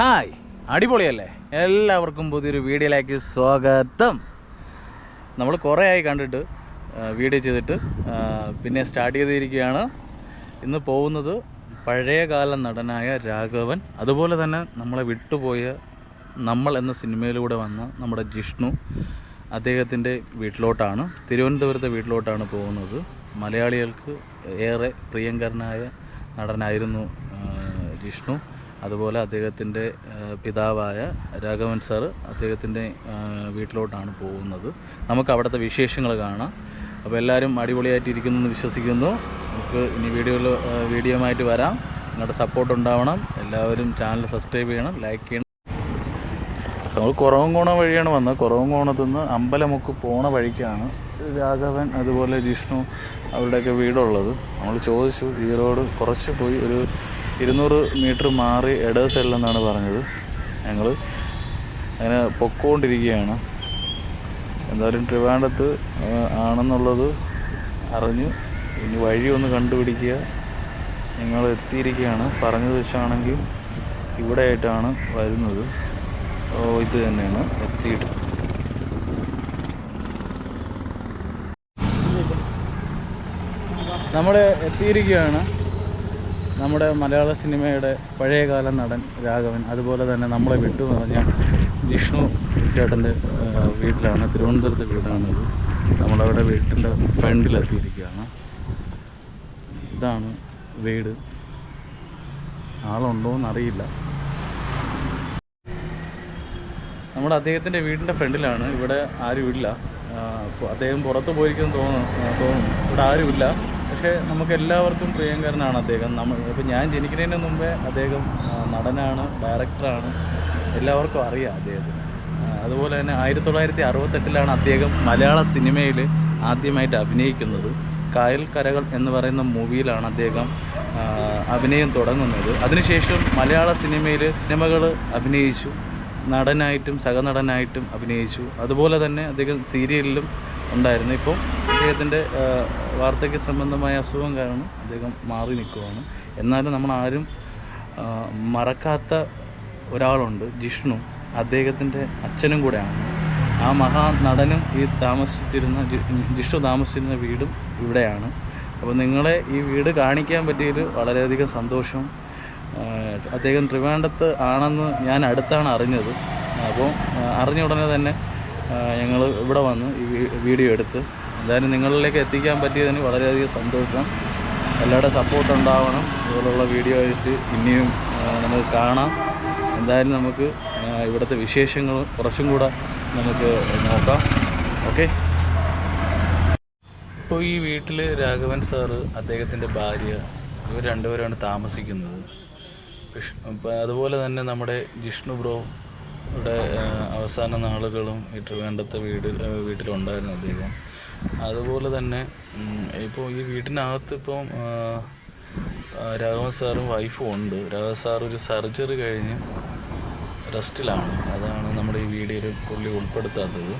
Hi. അടിപൊളിയല്ലേ? എല്ലാവർക്കും പുതിയൊരു വീഡിയോയിലേക്ക് സ്വാഗതം. നമ്മൾ കുറേ ആയി കണ്ടിട്ട് വീഡിയോ ചെയ്തിട്ട് പിന്നെ സ്റ്റാർട്ട് ചെയ്തിരിക്കുകയാണ്. ഇന്ന് പോകുന്നത് പഴയകാല നടനായ രാഘവൻ. അതുപോലെ തന്നെ നമ്മളെ വിട്ടുപോയ നമ്മൾ എന്ന സിനിമയിലൂടെ വന്ന നമ്മുടെ ജിഷ്ണു അദ്ദേഹത്തിന്റെ വീട്ടിലോട്ടാണ്. തിരുവനന്തപുരത്തെ വീട്ടിലോട്ടാണ് പോകുന്നത്. മലയാളികൾക്ക് ഏറെ പ്രിയങ്കരനായ നടനായിരുന്നു ജിഷ്ണു. അതുപോലെ അദ്ദേഹത്തിന്റെ പിതാവായ രാഘവൻ സാറ് അദ്ദേഹത്തിന്റെ വീട്ടിലോട്ടാണ് പോകുന്നത്. നമുക്ക് അവിടുത്തെ വിശേഷങ്ങൾ കാണാം. അപ്പോൾ എല്ലാവരും അടിപൊളിയായിട്ടിരിക്കുന്നു എന്ന് വിശ്വസിക്കുന്നു. നമുക്ക് ഇനി വീഡിയോയിൽ വീഡിയോമായിട്ട് വരാം. നിങ്ങളുടെ സപ്പോർട്ട് ഉണ്ടാവണം. എല്ലാവരും ചാനൽ സബ്സ്ക്രൈബ് ചെയ്യണം ലൈക്ക് ചെയ്യണം. നമ്മൾ കുറവങ്കോണം വഴിയാണ് വന്നത്. കുറവങ്കോണത്തു നിന്ന് അമ്പലമുക്ക് പോണ വഴിക്കാണ് രാഘവൻ അതുപോലെ ജിഷ്ണു അവരുടെയൊക്കെ വീടുള്ളത്. നമ്മൾ ചോദിച്ചു ഈ റോഡ് കുറച്ച് പോയി ഒരു ഇരുന്നൂറ് മീറ്റർ മാറി എഡേഴ്സ് സൈഡിലെന്നാണ് പറഞ്ഞത്. ഞങ്ങൾ അങ്ങനെ പൊക്കോണ്ടിരിക്കുകയാണ്. എന്തായാലും ട്രിവാൻഡത്ത് ആണെന്നുള്ളത് അറിഞ്ഞു ഇനി വഴി ഒന്ന് കണ്ടുപിടിക്കുക. ഞങ്ങൾ എത്തിയിരിക്കുകയാണ്. പറഞ്ഞത് വെച്ചാണെങ്കിൽ ഇവിടെ ആയിട്ടാണ് വരുന്നത് ഇത് തന്നെയാണ്. എത്തിയിട്ട്. നമ്മൾ എത്തിയിരിക്കുകയാണ്. നമ്മുടെ മലയാള സിനിമയുടെ പഴയകാല നടൻ രാഘവൻ അതുപോലെ തന്നെ നമ്മളെ വിട്ടു പറഞ്ഞ ജിഷ്ണു ചേട്ടന്റെ വീട്ടിലാണ് തിരുവനന്തപുരത്തെ വീടാണിത് നമ്മളവിടെ വീട്ടിന്റെ ഫ്രണ്ടിലെത്തിയിരിക്കുകയാണ്. ഇതാണ് വീട്. ആളുണ്ടോ എന്നറിയില്ല. നമ്മുടെ അദ്ദേഹത്തിന്റെ വീടിന്റെ ഫ്രണ്ടിലാണ്. ഇവിടെ ആരുമില്ല. അദ്ദേഹം പുറത്ത് പോയിരിക്കുന്നു തോന്നുന്നു തോന്നുന്നു. ഇവിടെ ആരുമില്ല. പക്ഷേ നമുക്ക് എല്ലാവർക്കും പ്രിയങ്കരനാണ് അദ്ദേഹം. നമ്മൾ ഇപ്പം ഞാൻ ജനിക്കുന്നതിന് മുമ്പേ അദ്ദേഹം നടനാണ് ഡയറക്ടറാണ്. എല്ലാവർക്കും അറിയാം അദ്ദേഹത്തിന്. അതുപോലെ തന്നെ ആയിരത്തി തൊള്ളായിരത്തി അറുപത്തെട്ടിലാണ് അദ്ദേഹം മലയാള സിനിമയിൽ ആദ്യമായിട്ട് അഭിനയിക്കുന്നത്. കായൽ കരകൾ എന്ന് പറയുന്ന മൂവിയിലാണ് അദ്ദേഹം അഭിനയം തുടങ്ങുന്നത്. അതിനുശേഷം മലയാള സിനിമയിൽ സിനിമകൾ അഭിനയിച്ചു. നടനായിട്ടും സഹനടനായിട്ടും അഭിനയിച്ചു. അതുപോലെ തന്നെ അദ്ദേഹം സീരിയലിലും ഉണ്ടായിരുന്നു. ഇപ്പം അദ്ദേഹത്തിന്റെ വാർദ്ധക്യ സംബന്ധമായ അസുഖം കാരണം അദ്ദേഹം മാറി നിൽക്കുവാണ്. എന്നാലും നമ്മൾ ആരും മറക്കാത്ത ഒരാളുണ്ട് ജിഷ്ണു. അദ്ദേഹത്തിന്റെ അച്ഛനും കൂടെയാണ്. ആ മഹാ നടനും ഈ താമസിച്ചിരുന്ന ജിഷ്ണു താമസിച്ചിരുന്ന വീടും ഇവിടെയാണ്. അപ്പോൾ നിങ്ങളെ ഈ വീട് കാണിക്കാൻ പറ്റിയതിൽ വളരെയധികം സന്തോഷം. അദ്ദേഹം ട്രിവാൻഡത്ത് ആണെന്ന് ഞാൻ അടുത്താണ് അറിഞ്ഞത്. അപ്പോൾ അറിഞ്ഞ ഉടനെ തന്നെ ഞങ്ങൾ ഇവിടെ വന്ന് ഈ വീഡിയോ എടുത്ത് എന്തായാലും നിങ്ങളിലേക്ക് എത്തിക്കാൻ പറ്റിയതിന് വളരെയധികം സന്തോഷം. എല്ലാവരുടെ സപ്പോർട്ട് ഉണ്ടാവണം. ഇതുപോലുള്ള വീഡിയോ ആയിട്ട് ഇനിയും നമുക്ക് കാണാം. എന്തായാലും നമുക്ക് ഇവിടുത്തെ വിശേഷങ്ങൾ കുറച്ചും കൂടെ നമുക്ക് നോക്കാം. ഓക്കെ ഇപ്പോൾ ഈ വീട്ടിൽ രാഘവൻ സാറ് അദ്ദേഹത്തിന്റെ ഭാര്യ ഇവർ രണ്ടുപേരാണ് താമസിക്കുന്നത്. അതുപോലെ തന്നെ നമ്മുടെ ജിഷ്ണു ബ്രോ ഇവിടെ അവസാന നാളുകളും ഈ ട്രിവാൻഡത്തെ വീട് വീട്ടിലുണ്ടായിരുന്നു അദ്ദേഹം അതുപോലെ തന്നെ ഇപ്പോൾ ഈ വീട്ടിനകത്ത് ഇപ്പം രാഘവൻ സാറും വൈഫും ഉണ്ട്. രാഘവൻ സാർ ഒരു സർജറി കഴിഞ്ഞ് റെസ്റ്റിലാണ്. അതാണ് നമ്മുടെ ഈ വീഡിയോയിൽ പുള്ളി ഉൾപ്പെടുത്താത്തത്.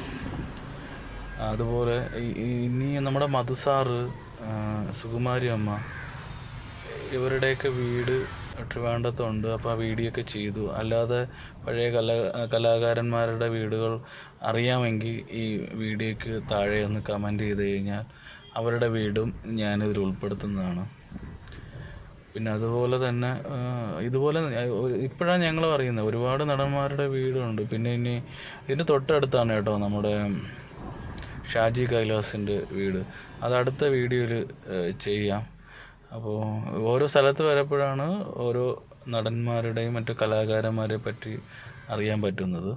അതുപോലെ ഇനി നമ്മുടെ മധുസാറ് സുകുമാരി അമ്മ ഇവരുടെയൊക്കെ വീട് ട്രിവാൻഡത്തുണ്ട് അപ്പോൾ ആ വീഡിയോ ഒക്കെ ചെയ്തു. അല്ലാതെ പഴയ കലാ കലാകാരന്മാരുടെ വീടുകൾ അറിയാമെങ്കിൽ ഈ വീഡിയോക്ക് താഴെ ഒന്ന് കമന്റ് ചെയ്ത് കഴിഞ്ഞാൽ അവരുടെ വീടും ഞാനിതിൽ ഉൾപ്പെടുത്തുന്നതാണ്. പിന്നെ അതുപോലെ തന്നെ ഇതുപോലെ ഇപ്പോഴാണ് ഞങ്ങൾ അറിയുന്നത് ഒരുപാട് നടന്മാരുടെ വീടുണ്ട്. പിന്നെ ഇനി ഇതിന്റെ തൊട്ടടുത്താണ് കേട്ടോ നമ്മുടെ ഷാജി കൈലാസിന്റെ വീട്. അത് അടുത്ത വീഡിയോയിൽ ചെയ്യാം. അപ്പോൾ ഓരോ സ്ഥലത്ത് വരപ്പോഴാണ് ഓരോ നടന്മാരുടെയും മറ്റു കലാകാരന്മാരെ പറ്റി അറിയാൻ പറ്റുന്നത്.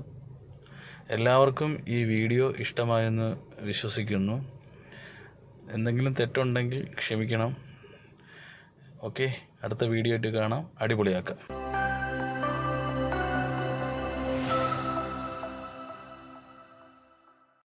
എല്ലാവർക്കും ഈ വീഡിയോ ഇഷ്ടമായെന്ന് വിശ്വസിക്കുന്നു. എന്തെങ്കിലും തെറ്റുണ്ടെങ്കിൽ ക്ഷമിക്കണം. ഓക്കെ അടുത്ത വീഡിയോ ആയിട്ട് കാണാം. അടിപൊളിയാക്കാം.